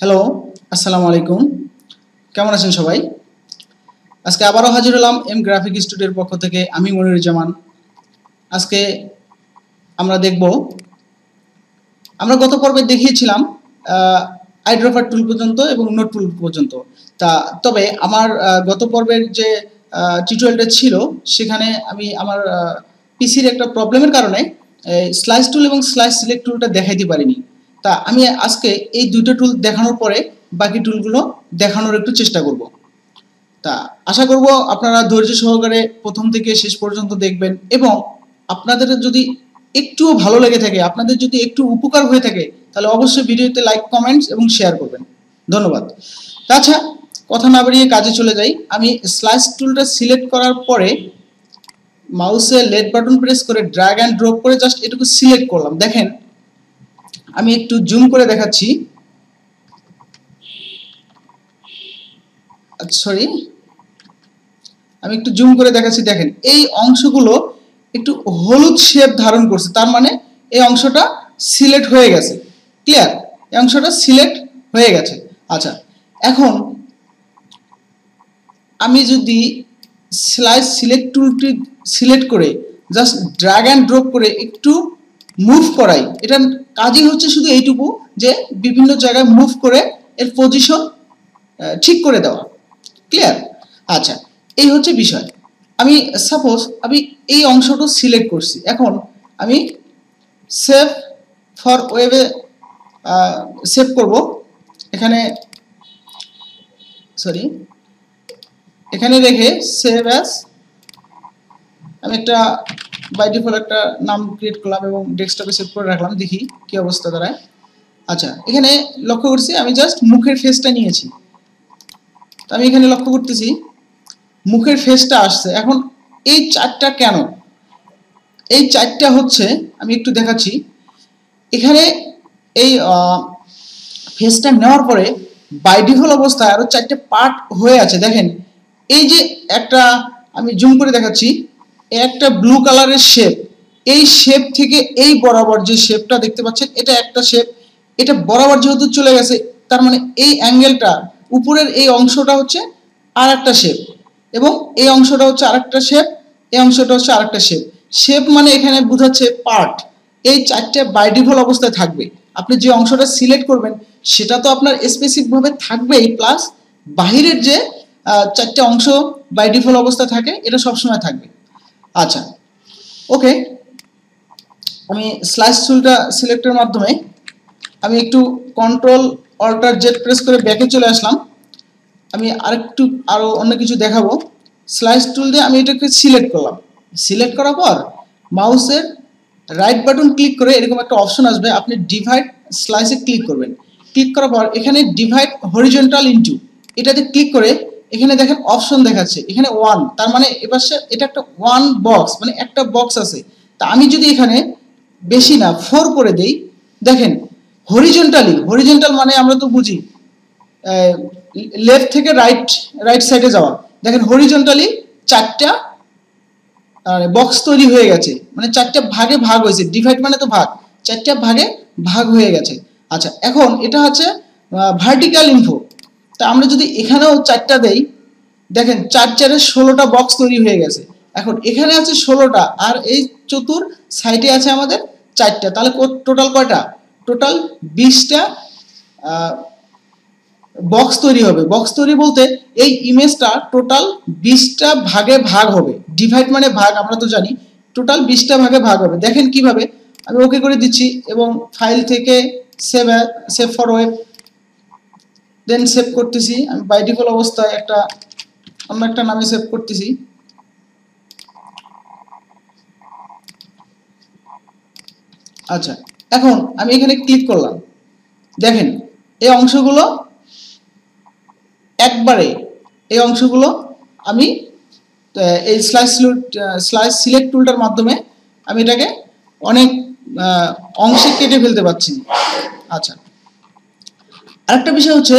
Hello আসসালামু আলাইকুম কেমন আছেন সবাই? আজকে আবারও হাজির হলাম এম গ্রাফিক স্টুডিওর পক্ষ থেকে আমি মনিরুজ্জামান। আজকে আমরা দেখব, আমরা গত পর্বে দেখিয়েছিলাম আইড্রোফার টুল পর্যন্ত এবং নোট টুল পর্যন্ত। তা, তবে আমার গত পর্বের যে টিউটোরিয়ালটা ছিল, সেখানে আমি আমার পিসির একটা প্রবলেমের কারণে স্লাইস টুল এবং স্লাইস সিলেক্ট টুলটা দেখাইতে পারিনি। তা আমি আজকে এই দুটো টুল দেখানোর পরে বাকি টুলগুলো দেখানোর একটু চেষ্টা করব। তা আশা করব আপনারা ধৈর্য সহকারে প্রথম থেকে শেষ পর্যন্ত দেখবেন এবং আপনাদের যদি একটুও ভালো লেগে থাকে, আপনাদের যদি একটু উপকার হয়ে থাকে, তাহলে অবশ্যই ভিডিওতে লাইক কমেন্টস এবং শেয়ার করবেন। ধন্যবাদ। আচ্ছা কথা না বাড়িয়ে কাজে চলে যাই। আমি স্লাইস টুলটা সিলেক্ট করার পরে মাউসে লেট বাটন প্রেস করে ড্র্যাগ অ্যান্ড ড্রপ করে জাস্ট এটুকু সিলেক্ট করলাম। দেখেন আমি একটু জুম করে দেখাচ্ছি। সরি। আমি একটু জুম করে দেখাচ্ছি, দেখেন। এই অংশগুলো একটু হলুদ শেপ ধারণ করছে, তার মানে এই অংশটা সিলেক্ট হয়ে গেছে। ক্লিয়ার এই অংশটা সিলেক্ট হয়ে গেছে। আচ্ছা এখন আমি যদি স্লাইস সিলেক্ট টুলটি সিলেক্ট করে জাস্ট ড্র্যাগ অ্যান্ড ড্রপ করে একটু মুভ করাই। এটার কাজই হচ্ছে শুধু এইটুকু যে বিভিন্ন জায়গায় মুভ করে এর পজিশন ঠিক করে দেওয়া। ক্লিয়ার আচ্ছা এই হচ্ছে বিষয়। আমি সাপোজ আমি এই অংশটা সিলেক্ট করছি। এখন আমি সেভ ফর ওয়েবে সেভ করব। এখানে সরি এখানে রেখে সেভ অ্যাজ আমি একটা বাই ডিফল্ট একটা নাম ক্রিয়েট করলাম এবং ডেস্কটপে সেভ করে রাখলাম, দেখি কি অবস্থা দাঁড়ায়। আচ্ছা এখানে লক্ষ্য করছি, আমি জাস্ট মুখের ফেসটা নিয়েছি। তো আমি এখানে লক্ষ্য করতেছি, মুখের ফেসটা আসছে। এখন এই চারটা কেন? এই চারটা হচ্ছে, আমি একটু দেখাচ্ছি। এখানে এই ফেসটা নেওয়ার পরে বাই ডিফল্ট অবস্থায় আরও চারটে পার্ট হয়ে আছে। দেখেন, এই যে একটা, আমি জুম করে দেখাচ্ছি একটা ব্লু কালারের শেপ এই শেপ থেকে এই বরাবর যে শেপটা দেখতে পাচ্ছেন, এটা একটা শেপ এটা বরাবর যেহেতু চলে গেছে, তার মানে এই অ্যাঙ্গেলটা উপরের এই অংশটা হচ্ছে আর একটা শেপ এবং এই অংশটা হচ্ছে আরেকটা শেপ এই অংশটা হচ্ছে আরেকটা শেপ শেপ মানে এখানে বোঝাচ্ছে পার্ট এই চারটে বাই ডিফল্ট অবস্থায় থাকবে। আপনি যে অংশটা সিলেক্ট করবেন, সেটা তো আপনার স্পেসিফিক ভাবে থাকবেই প্লাস বাহিরের যে চারটে অংশ বাই ডিফল্ট অবস্থায় থাকে, এটা সবসময় থাকবে। আচ্ছা ওকে আমি স্লাইস টুলটা সিলেক্টের মাধ্যমে আমি একটু কন্ট্রোল অল্টার জেড প্রেস করে ব্যাকে চলে আসলাম। আমি আরেকটু আরও অন্য কিছু দেখাবো। স্লাইস টুল দিয়ে আমি এটাকে সিলেক্ট করলাম। সিলেক্ট করার পর মাউসের রাইট বাটন ক্লিক করে এরকম একটা অপশন আসবে। আপনি ডিভাইড স্লাইসে ক্লিক করবেন। ক্লিক করার পর এখানে ডিভাইড হরিজন্টাল ইনটু এটাতে ক্লিক করে এখানে দেখেন অপশন দেখাচ্ছে, এখানে ওয়ান তার মানে এবার এটা একটা ওয়ান বক্স মানে একটা বক্স আছে। তা আমি যদি এখানে বেশি না ফোর করে দেই, দেখেন হরিজন্টালি হরিজন্টাল মানে আমরা তো বুঝি লেফট থেকে রাইট রাইট সাইডে যাওয়া। দেখেন হরিজন্টালি চারটা বক্স তৈরি হয়ে গেছে মানে চারটা ভাগে ভাগ হয়েছে ডিভাইড মানে তো ভাগ, চারটা ভাগে ভাগ হয়ে গেছে। আচ্ছা এখন এটা হচ্ছে ভার্টিক্যাল ইনফো তা আমরা যদি এখানেও চারটা দেই, দেখেন চার চারে ষোলোটা বক্স তৈরি হয়ে গেছে। এখন এখানে আছে ষোলোটা আর এই চতুর সাইডে আছে আমাদের চারটা। তাহলে টোটাল কয়টা? টোটাল বিশটা বক্স তৈরি হবে। বক্স তৈরি বলতে এই ইমেজটা টোটাল বিশটা ভাগে ভাগ হবে। ডিভাইড মানে ভাগ, আমরা তো জানি। টোটাল বিশটা ভাগে ভাগ হবে। দেখেন কীভাবে। আমি ওকে করে দিচ্ছি এবং ফাইল থেকে save save for web then save করতেছি। আমি বাই অবস্থায় একটা, অন্য একটা নামে সেভ করতেছি। আচ্ছা এখন আমি এখানে ক্লিক করলাম। দেখেন, এই অংশগুলো একবারে, এই অংশগুলো আমি এই স্লাইস স্লাইস সিলেক্ট টুলটার মাধ্যমে আমি এটাকে অনেক অংশে কেটে ফেলতে পারছি। আচ্ছা আরেকটা বিষয় হচ্ছে,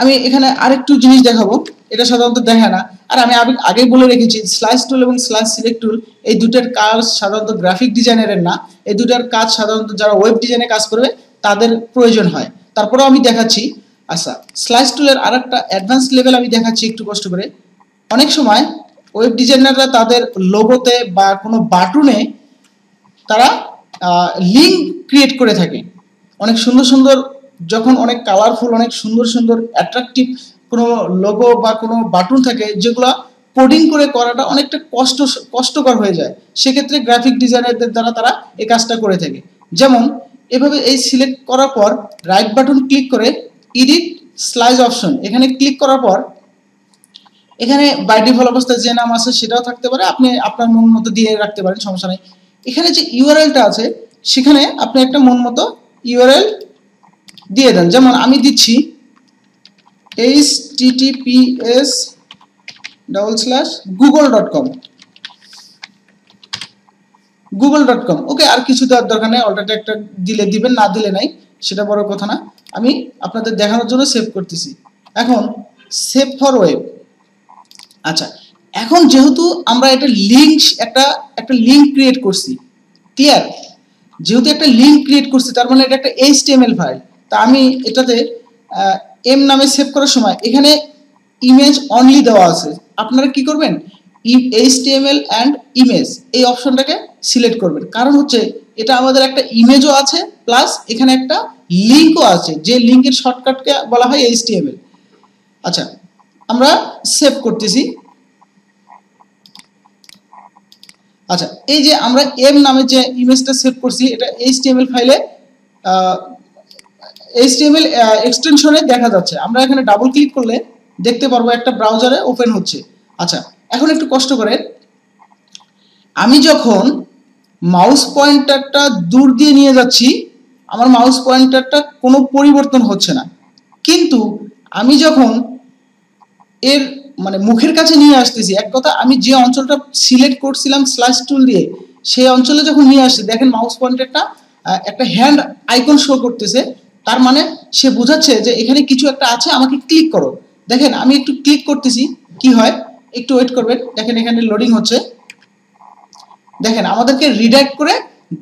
আমি এখানে আরেকটু জিনিস দেখাবো, এটা সাধারণত দেখে না। আর আমি আগে বলে রেখেছি স্লাইস টুল এবং স্লাইস সিলেক্ট টুল এই দুটার কাজ সাধারণত গ্রাফিক ডিজাইনারের না। এই দুটার কাজ সাধারণত যারা ওয়েব ডিজাইনে কাজ করবে, তাদের প্রয়োজন হয়। তারপরেও আমি দেখাচ্ছি আচ্ছা স্লাইস টুলের আর একটা অ্যাডভান্স লেভেল আমি দেখাচ্ছি একটু কষ্ট করে। অনেক সময় ওয়েব ডিজাইনাররা তাদের লোগোতে বা কোনো বাটনে তারা লিঙ্ক ক্রিয়েট করে থাকে। অনেক সুন্দর সুন্দর যখন অনেক কালারফুল অনেক সুন্দর সুন্দর অ্যাট্রাকটিভ কোনো লোগো বা কোনো বাটন থাকে, যেগুলো কোডিং করে করাটা অনেকটা কষ্ট, কষ্টকর হয়ে যায়। সেক্ষেত্রে গ্রাফিক ডিজাইনারদের দ্বারা তারা এই কাজটা করে থাকে। যেমন, এভাবে এই সিলেক্ট করার পর রাইট বাটন ক্লিক করে ইডিট স্লাইজ অপশন এখানে ক্লিক করার পর এখানে বাই ডিফল্ট অবস্থায় যে নাম আছে সেটাও থাকতে পারে, আপনি আপনার মন মতো দিয়ে রাখতে পারেন, সমস্যা নেই। এখানে যে ইউআরএলটা আছে, সেখানে আপনি একটা মন মতো ইউআরএল দিয়ে দেন। যেমন আমি দিচ্ছি H TTPS double slash Google dot com Google dot com okay আর কিছু দেওয়ার দরকার নেই অলরেডি একটা দিলে দিবেন, না দিলে নাই, সেটা বড় কথা না। আমি আপনাদের দেখানোর জন্য সেভ করতেছি। এখন সেভ ফর ওয়েব আচ্ছা এখন যেহেতু আমরা একটা লিঙ্ক একটা একটা লিঙ্ক ক্রিয়েট করছি ক্লিয়ার যেহেতু একটা লিঙ্ক ক্রিয়েট করছি, তার মানে এটা একটা এইচটিএমএল ফাইল তা আমি এটাতে এম নামে সেভ করার সময় এখানে ইমেজ অনলি দেওয়া আছে। আপনারা কি করবেন? এইচটিএমএল অ্যান্ড ইমেজ এই অপশনটাকে সিলেক্ট করবেন। কারণ হচ্ছে এটা আমাদের একটা ইমেজও আছে প্লাস এখানে একটা লিঙ্কও আছে, যে লিঙ্কের শর্টকাটকে বলা হয় এইচটিএমএল আচ্ছা আমরা সেভ করতেছি। আচ্ছা এই যে আমরা এম নামে যে ইমেজটা সেভ করছি, এটা এইচটিএমএল ফাইলে এইচটিএমএল এক্সটেনশনে দেখা যাচ্ছে। আমরা এখানে ডাবল ক্লিক করলে দেখতে পারব একটা ব্রাউজারে ওপেন হচ্ছে। আচ্ছা এখন একটু কষ্ট করে আমি যখন মাউস পয়েন্টারটা দূর দিয়ে নিয়ে যাচ্ছি, আমার মাউস পয়েন্টারটা কোনো পরিবর্তন হচ্ছে না। কিন্তু আমি যখন এর মানে মুখের কাছে নিয়ে আসতেছি, এক কথা আমি যে অঞ্চলটা সিলেক্ট করছিলাম স্ল্যাশ টুল দিয়ে, সেই অঞ্চলে যখন নিয়ে আসছি, দেখেন মাউস পয়েন্টারটা একটা হ্যান্ড আইকন শো করতেছে। তার মানে সে বোঝাচ্ছে যে এখানে কিছু একটা আছে, আমাকে ক্লিক করো। দেখেন, আমি একটু ক্লিক করতেছি, কি হয়? একটু ওয়েট করবেন। দেখেন, এখানে লোডিং হচ্ছে। দেখেন, আমাদেরকে রিডাইরেক্ট করে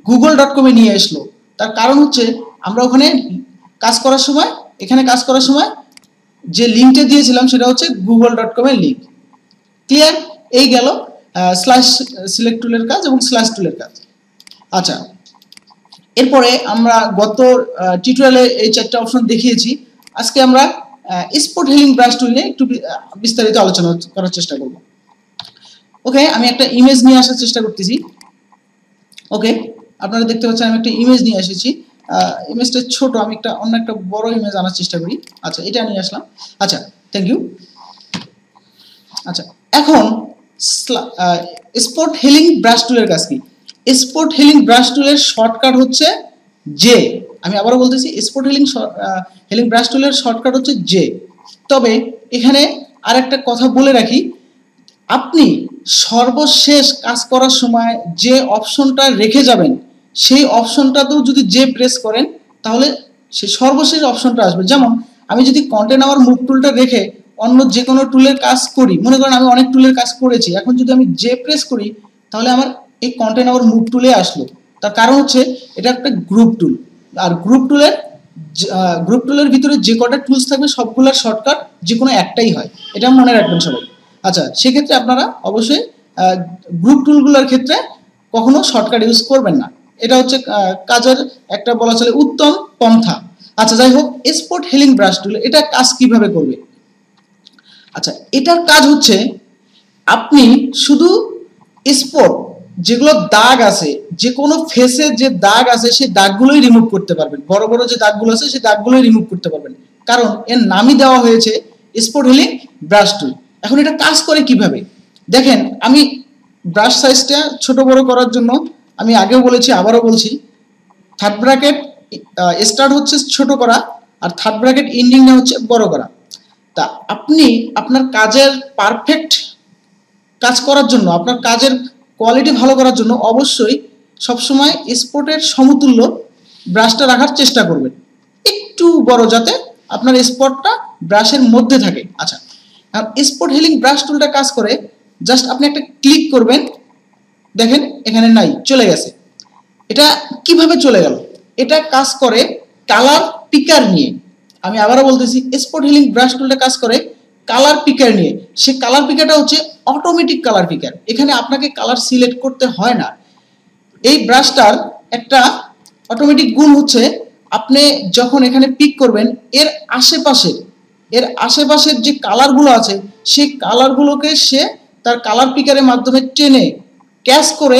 গুগল ডট কমে নিয়ে আসলো। তার কারণ হচ্ছে, আমরা ওখানে কাজ করার সময়, এখানে কাজ করার সময় যে লিঙ্কটা দিয়েছিলাম, সেটা হচ্ছে গুগল ডট কমের লিঙ্ক ক্লিয়ার এই গেল স্ল্যাশ সিলেক্ট টুলের কাজ এবং স্ল্যাশ টুলের কাজ। আচ্ছা এরপরে আমরা গত টিউটোরিয়ালে এই চারটা অপশন দেখিয়েছি। আজকে আমরা স্পোর্ট হিলিং ব্রাশ টুল নিয়ে একটু বিস্তারিত আলোচনা করার চেষ্টা করব। ওকে, আমি একটা ইমেজ নিয়ে আসার চেষ্টা করতেছি। ওকে, আপনারা দেখতে পাচ্ছেন আমি একটা ইমেজ নিয়ে এসেছি। ইমেজটা ছোট, আমি একটা, অন্য একটা বড় ইমেজ আনার চেষ্টা করি। আচ্ছা এটা নিয়ে আসলাম। আচ্ছা থ্যাংক ইউ আচ্ছা এখন স্পোর্ট হেলিং ব্রাশ টুলের কাজ কি? স্পোর্ট হেলিং ব্রাশ টুলের শর্টকাট হচ্ছে জে আমি আবারও বলতেছি স্পোর্ট হেলিং হেলিং ব্রাশ টুলের শর্টকাট হচ্ছে জে তবে এখানে আর একটা কথা বলে রাখি, আপনি সর্বশেষ কাজ করার সময় যে অপশনটা রেখে যাবেন, সেই অপশনটাতেও যদি যে প্রেস করেন, তাহলে সে সর্বশেষ অপশনটা আসবে। যেমন, আমি যদি কন্টেন্ট আমার মুভ টুলটা রেখে অন্য যে কোনো টুলের কাজ করি, মনে করেন আমি অনেক টুলের কাজ করেছি, এখন যদি আমি যে প্রেস করি, তাহলে আমার এই কন্টেন্ট আবার মুভ টুলে আসলো। তার কারণ হচ্ছে এটা একটা গ্রুপ টুল আর গ্রুপ টুলের গ্রুপ টুলের ভিতরে যে কটা টুলস থাকবে সবগুলোর শর্টকাট যে কোনো একটাই হয়। এটা মনে রাখবেন সবাই। আচ্ছা সেক্ষেত্রে আপনারা অবশ্যই গ্রুপ টুলগুলোর ক্ষেত্রে কখনো শর্টকাট ইউজ করবেন না। এটা হচ্ছে কাজের একটা বলা চলে উত্তম পন্থা। আচ্ছা যাই হোক স্পোর্ট হেলিং ব্রাশ টুল এটা কাজ কীভাবে করবে? আচ্ছা এটার কাজ হচ্ছে আপনি শুধু স্পট যেগুলো দাগ আছে যে কোনো ফেসে যে দাগ আছে, সেই দাগগুলোই রিমুভ করতে পারবেন। বড় বড় যে দাগগুলো আছে, সেই দাগগুলোই রিমুভ করতে পারবেন। কারণ এর নামই দেওয়া হয়েছে স্পট হিলিং ব্রাশ টুল এখন এটা কাজ করে কীভাবে? দেখেন, আমি ব্রাশ সাইজটা ছোট বড় করার জন্য আমি আগেও বলেছি, আবারও বলছি থার্ড ব্র্যাকেট স্টার্ট হচ্ছে ছোট করা আর থার্ড ব্র্যাকেট এন্ডিংটা হচ্ছে বড় করা। তা আপনি আপনার কাজের পারফেক্ট কাজ করার জন্য, আপনার কাজের কোয়ালিটি ভালো করার জন্য অবশ্যই সবসময় স্পটের সমতুল্য ব্রাশটা রাখার চেষ্টা করবেন। একটু বড় যাতে আপনার স্পটটা ব্রাশের মধ্যে থাকে। আচ্ছা আর স্পট হিলিং ব্রাশ টুলটা কাজ করে জাস্ট আপনি একটা ক্লিক করবেন, দেখেন এখানে নাই, চলে গেছে। এটা কীভাবে চলে গেল? এটা কাজ করে কালার পিকার নিয়ে। আমি আবারও বলতেছি স্পট হিলিং ব্রাশ টুলটা কাজ করে কালার পিকার নিয়ে। সে কালার পিকারটা হচ্ছে অটোমেটিক কালার পিকার এখানে আপনাকে কালার সিলেক্ট করতে হয় না। এই ব্রাশটার একটা অটোমেটিক গুণ হচ্ছে, আপনি যখন এখানে পিক করবেন, এর আশেপাশের এর আশেপাশের যে কালারগুলো আছে, সেই কালারগুলোকে সে তার কালার পিকারের মাধ্যমে টেনে ক্যাশ করে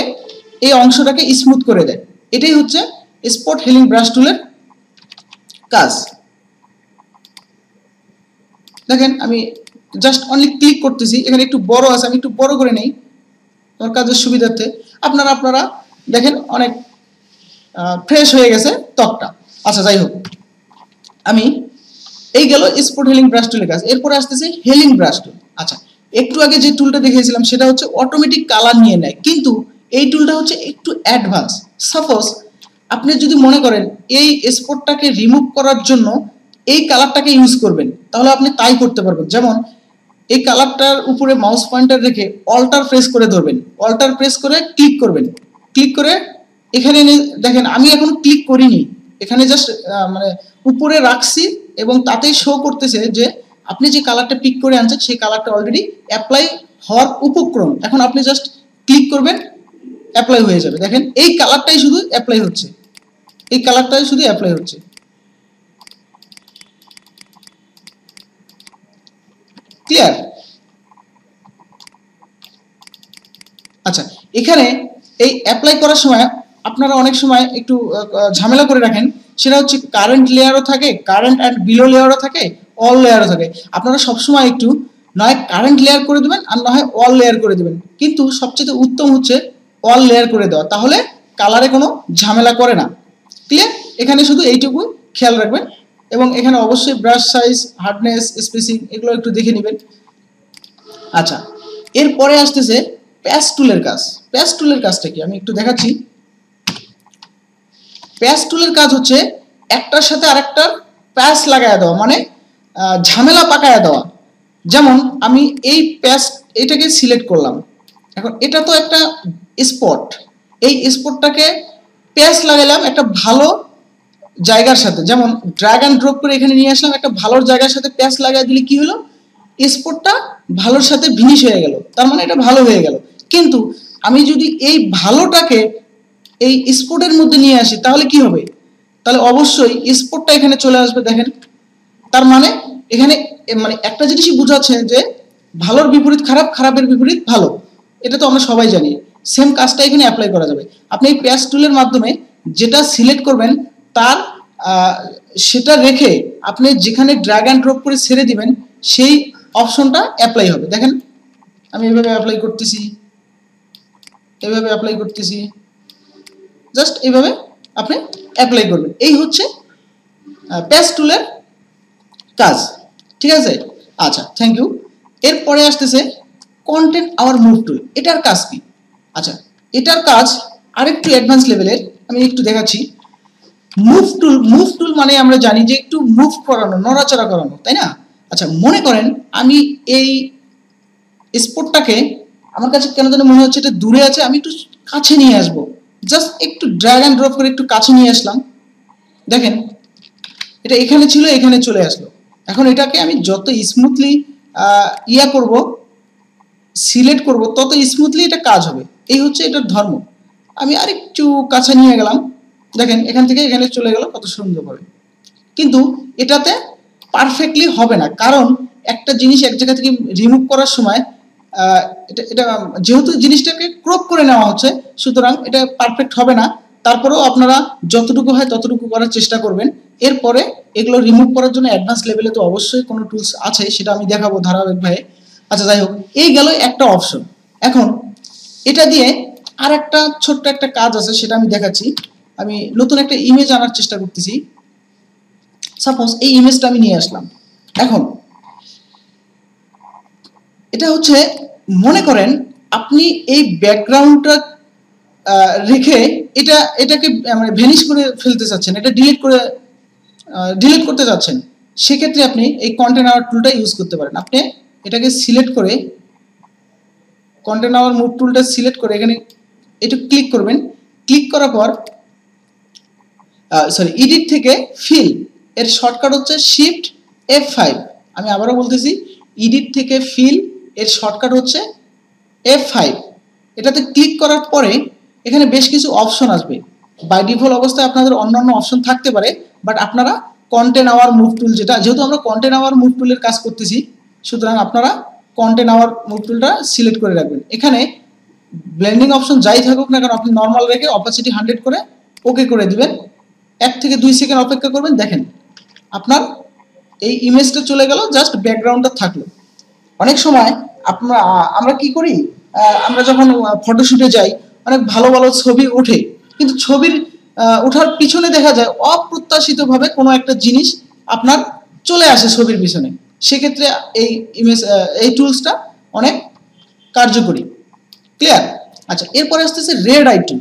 এই অংশটাকে স্মুথ করে দেয়। এটাই হচ্ছে স্পট হিলিং ব্রাশ টুলের কাজ। দেখেন, আমি জাস্ট অনলি ক্লিক করতেছি, এখানে একটু বড় আছে, আমি একটু বড় করে নেই, আমার কাজের সুবিধার্থে। আপনারা আপনারা, দেখেন অনেক ফ্রেশ হয়ে গেছে ত্বকটা। আচ্ছা যাই হোক। আমি, এই গেল স্পট হেলিং ব্রাশ টুলের কাজ। এরপরে আসতেছে হেলিং ব্রাশ টুল আচ্ছা একটু আগে যে টুলটা দেখিয়েছিলাম, সেটা হচ্ছে অটোমেটিক কালার নিয়ে নেয়। কিন্তু এই টুলটা হচ্ছে একটু অ্যাডভান্স সাপোজ আপনি যদি মনে করেন, এই স্পটটাকে রিমুভ করার জন্য এই কালারটাকে ইউজ করবেন, তাহলে আপনি তাই করতে পারবেন। যেমন, এই কালারটার উপরে মাউস পয়েন্টার রেখে অল্টার প্রেস করে ধরবেন। অল্টার প্রেস করে ক্লিক করবেন। ক্লিক করে এখানে দেখেন, আমি এখন ক্লিক করিনি। এখানে জাস্ট মানে উপরে রাখছি এবং তাতেই শো করতেছে যে আপনি যে কালারটা পিক করে আনছেন, সেই কালারটা অলরেডি অ্যাপ্লাই হওয়ার উপক্রম। এখন আপনি জাস্ট ক্লিক করবেন অ্যাপ্লাই হয়ে যাবে। দেখেন, এই কালারটাই শুধু অ্যাপ্লাই হচ্ছে। এই কালারটাই শুধু অ্যাপ্লাই হচ্ছে। ক্লিয়ার আচ্ছা এখানে এই অ্যাপ্লাই করার সময় আপনারা অনেক সময় একটু ঝামেলা করে রাখেন। সেটা হচ্ছে কারেন্ট লেয়ারও থাকে কারেন্ট অ্যান্ড বিলো লেয়ারও থাকে অল লেয়ারও থাকে। আপনারা সবসময় একটু নয় কারেন্ট লেয়ার করে দেবেন আর না হয় অল লেয়ার করে দেবেন। কিন্তু সবচেয়ে উত্তম হচ্ছে অল লেয়ার করে দেওয়া। তাহলে কালারে কোনো ঝামেলা করে না। ক্লিয়ার এখানে শুধু এইটুকু খেয়াল রাখবেন। এবং এখানে অবশ্যই ব্রাশ সাইজ হার্ডনেস স্পেসিং এগুলো একটু দেখে নেবেন। আচ্ছা এরপরে আসতেছে প্যাস টুলের কাজ। প্যাস টুলের কাজটা কি? আমি একটু দেখাচ্ছি। প্যাস টুলের কাজ হচ্ছে একটার সাথে আরেকটার প্যাস লাগায় দেওয়া মানে ঝামেলা পাকায় দেওয়া। যেমন, আমি এই প্যাস এটাকে সিলেক্ট করলাম। এখন এটা তো একটা স্পট এই স্পটটাকে প্যাস লাগালাম, একটা ভালো জায়গার সাথে। যেমন ড্রাগ অ্যান্ড ড্রপ করে এখানে নিয়ে আসলাম, একটা ভালো জায়গার সাথে প্যাচ লাগাই দিলে কি হলো? স্পোর্টটা ভালোর সাথে ভিনিশ হয়ে গেল। তার মানে এটা ভালো হয়ে গেল। কিন্তু আমি যদি এই ভালোটাকে এই স্পোর্টের মধ্যে নিয়ে আসি, তাহলে কি হবে? তাহলে অবশ্যই স্পোর্টটা এখানে চলে আসবে, দেখেন। তার মানে এখানে মানে একটা জিনিসই বোঝাচ্ছে যে ভালোর বিপরীত খারাপ, খারাপের বিপরীত ভালো। এটা তো আমরা সবাই জানি। সেম কাজটা এখানে অ্যাপ্লাই করা যাবে। আপনি এই প্যাচ টুলের মাধ্যমে যেটা সিলেক্ট করবেন তার সেটা রেখে আপনি যেখানে ড্র্যাগ অ্যান্ড ড্রপ করে ছেড়ে দিবেন, সেই অপশনটা অ্যাপ্লাই হবে। দেখেন, আমি এভাবে অ্যাপ্লাই করতেছি, এভাবে অ্যাপ্লাই করতেছি। জাস্ট এভাবে আপনি অ্যাপ্লাই করবেন। এই হচ্ছে প্যাস টুলের কাজ। ঠিক আছে? আচ্ছা থ্যাংক ইউ এরপরে আসতেছে কন্টেন্ট আওয়ার মুভ টুল এটার কাজ কি? আচ্ছা এটার কাজ আরেকটু অ্যাডভান্স লেভেলের আমি একটু দেখাচ্ছি। মুভ টুল মুভ টুল মানে আমরা জানি যে একটু মুভ করানো, নড়াচড়া করানো, তাই না? আচ্ছা মনে করেন আমি এই স্পোর্টটাকে, আমার কাছে কেন যেন মনে হচ্ছে এটা দূরে আছে, আমি একটু কাছে নিয়ে আসব। জাস্ট একটু ড্র্যাগ অ্যান্ড ড্রপ করে একটু কাছে নিয়ে আসলাম। দেখেন, এটা এখানে ছিল, এখানে চলে আসলো। এখন এটাকে আমি যত স্মুথলি ইয়া করব সিলেক্ট করব, তত স্মুথলি এটা কাজ হবে। এই হচ্ছে এটার ধর্ম। আমি আরেকটু কাছে নিয়ে গেলাম। দেখেন, এখান থেকে এখানে চলে গেল কত সুন্দরভাবে কিন্তু এটাতে পারফেক্টলি হবে না, কারণ একটা জিনিস এক জায়গা থেকে রিমুভ করার সময় এটা এটা, যেহেতু জিনিসটাকে ক্রপ করে নেওয়া হচ্ছে, সুতরাং এটা পারফেক্ট হবে না। তারপরেও আপনারা যতটুকু হয় ততটুকু করার চেষ্টা করবেন। এরপরে এগুলো রিমুভ করার জন্য অ্যাডভান্স লেভেলে তো অবশ্যই কোনো টুলস আছে, সেটা আমি দেখাবো ধারাবাহিকভাবে আচ্ছা যাই হোক, এই গেল একটা অপশন এখন, এটা দিয়ে আর একটা ছোট্ট একটা কাজ আছে, সেটা আমি দেখাচ্ছি। আমি নতুন একটা ইমেজ আনার চেষ্টা করতেছি। সাপোজ এই ইমেজটা আমি নিয়ে আসলাম। এখন, এটা হচ্ছে মনে করেন আপনি এই ব্যাকগ্রাউন্ডটা রেখে এটা, এটাকে মানে ভেনিশ করে ফেলতে চাচ্ছেন, এটা ডিলিট করে ডিলিট করতে চাচ্ছেন, সেক্ষেত্রে আপনি এই কন্টেন্ট আওয়ার টুলটা ইউজ করতে পারেন। আপনি এটাকে সিলেক্ট করে কন্টেন্ট আওয়ার মুভ টুলটা সিলেক্ট করে এখানে একটু ক্লিক করবেন। ক্লিক করার পর সরি এডিট থেকে ফিল এর শর্টকাট হচ্ছে শিফট এফ ফাইভ আমি আবারও বলতেছি ইডিট থেকে ফিল এর শর্টকাট হচ্ছে এফ ফাইভ এটাতে ক্লিক করার পরে এখানে বেশ কিছু অপশন আসবে। বাই ডিফল্ট অবস্থায় আপনাদের অন্যান্য অপশন থাকতে পারে বাট আপনারা কন্টেন্ট আওয়ার মুভ টুল যেটা, যেহেতু আমরা কন্টেন্ট আওয়ার মুভ টুলের কাজ করতেছি, সুতরাং আপনারা কন্টেন্ট আওয়ার মুভ টুলটা সিলেক্ট করে রাখবেন। এখানে ব্লেন্ডিং অপশন যাই থাকুক না কেন, আপনি নর্মাল রেখে অপাসিটি হান্ড্রেড করে ওকে করে দিবেন। এক থেকে দুই সেকেন্ড অপেক্ষা করবেন, দেখেন। আপনার এই ইমেজটা চলে গেল জাস্ট ব্যাকগ্রাউন্ডটা থাকল। অনেক সময় আপনারা, আমরা কি করি? আমরা যখন ফটোশুটে যাই, অনেক ভালো ভালো ছবি ওঠে। কিন্তু ছবির ওঠার পিছনে দেখা যায় অপ্রত্যাশিতভাবে কোনো একটা জিনিস আপনার চলে আসে ছবির পিছনে। সেক্ষেত্রে এই ইমেজ এই টুলসটা অনেক কার্যকরী। ক্লিয়ার আচ্ছা এরপরে আসতেছে রেড আই টুল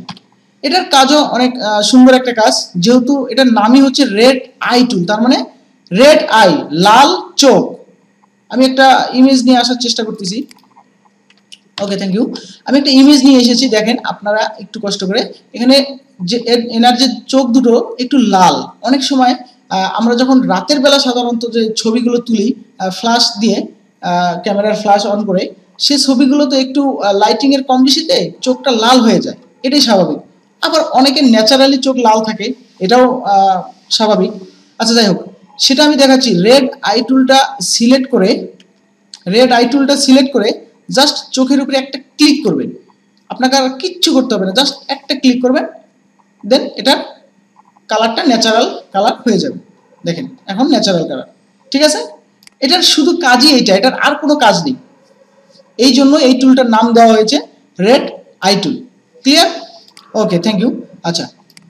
এটার কাজও অনেক সুন্দর একটা কাজ। যেহেতু এটার নামই হচ্ছে রেড আই টুল, তার মানে রেড আই, লাল চোখ। আমি একটা ইমেজ নিয়ে আসার চেষ্টা করতেছি। ওকে থ্যাংক ইউ আমি একটা ইমেজ নিয়ে এসেছি, দেখেন, আপনারা একটু কষ্ট করে। এখানে যে এনার যে চোখ দুটো একটু লাল। অনেক সময় আমরা যখন রাতের বেলা সাধারণত যে ছবিগুলো তুলি ফ্ল্যাশ দিয়ে ক্যামেরার ফ্ল্যাশ অন করে সেই ছবিগুলো তো একটু লাইটিংয়ের কম বেশিতে চোখটা লাল হয়ে যায়। এটাই স্বাভাবিক। আবার অনেকের ন্যাচারালি চোখ লাল থাকে, এটাও স্বাভাবিক। আচ্ছা যাই হোক, সেটা আমি দেখাচ্ছি। রেড আই টুলটা সিলেক্ট করে রেড আই টুলটা সিলেক্ট করে জাস্ট চোখের উপরে একটা ক্লিক করবেন। আপনাকে আর কিচ্ছু করতে হবে না জাস্ট একটা ক্লিক করবেন দেন এটার কালারটা ন্যাচারাল কালার হয়ে যাবে। দেখেন, এখন ন্যাচারাল কালার ঠিক আছে? এটার শুধু কাজই এইটা, এটার আর কোনো কাজ নেই। এই জন্য এই টুলটার নাম দেওয়া হয়েছে red eye tool clear okay thank you আচ্ছা